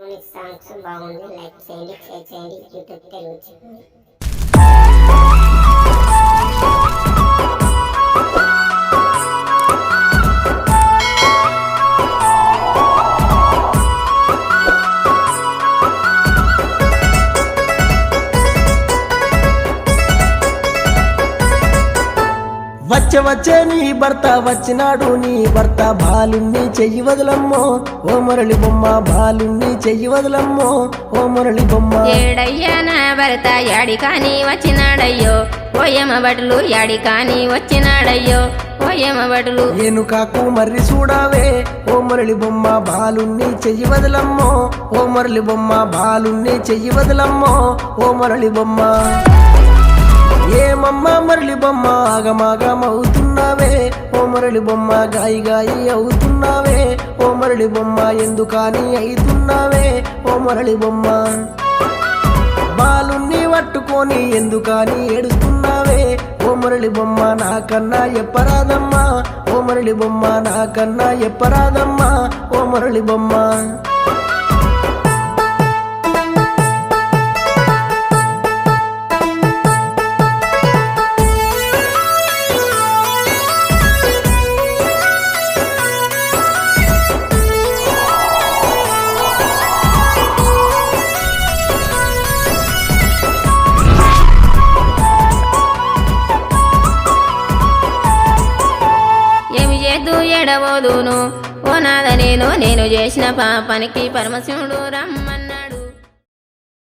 Unique songs బాగుంది like చేయండి share చేయండి యూట్యూబ్ తెలుగు వచ్చే వచ్చే నీ భర్త వచ్చినాడు నీ భర్త బాలుణ్ణి చెయ్యి వదలమ్మో. ఓ మురళి బొమ్మ బాలుణ్ణి చెయ్యి వదలమ్మో. ఓ మురళి బొమ్మ. ఏడయ్యా నా భర్త యాడి కాని వచ్చినాడయ్యో. ఓయమ బడులు యాడి కాని వచ్చినాడయ్యో. ఓయమ బడులు ఏనుకాకు మర్రి చూడావే. ఓ మురళి బొమ్మ బాలుణ్ణి చెయ్యి వదలమ్మో. ఓ మురళి బొమ్మ బాలుణ్ణి చెయ్యి వదలమ్మో. ఓ మురళి బొమ్మ. ఏమమ్మ మురళి బొమ్మ ఆగమాగమవుతున్నావే. ఓ మురళి బొమ్మ గాయి గాయి అవుతున్నావే. ఓ మురళి బొమ్మ ఎందుకని అవుతున్నావే ఓ మురళి బొమ్మ బాలుణ్ణి పట్టుకొని ఎందుకని ఏడుస్తున్నావే? ఓ మురళి బొమ్మ నాకన్నా ఎప్పరాదమ్మా. ఓ మురళి బొమ్మ నాకన్నా ఎప్పరాదమ్మా. ఓ మురళి బొమ్మ ఏమి చేద్దు ఎడబోదును ఓ నాద నేను నేను చేసిన పాపానికి పరమశివుడు రమ్మన్నాడు.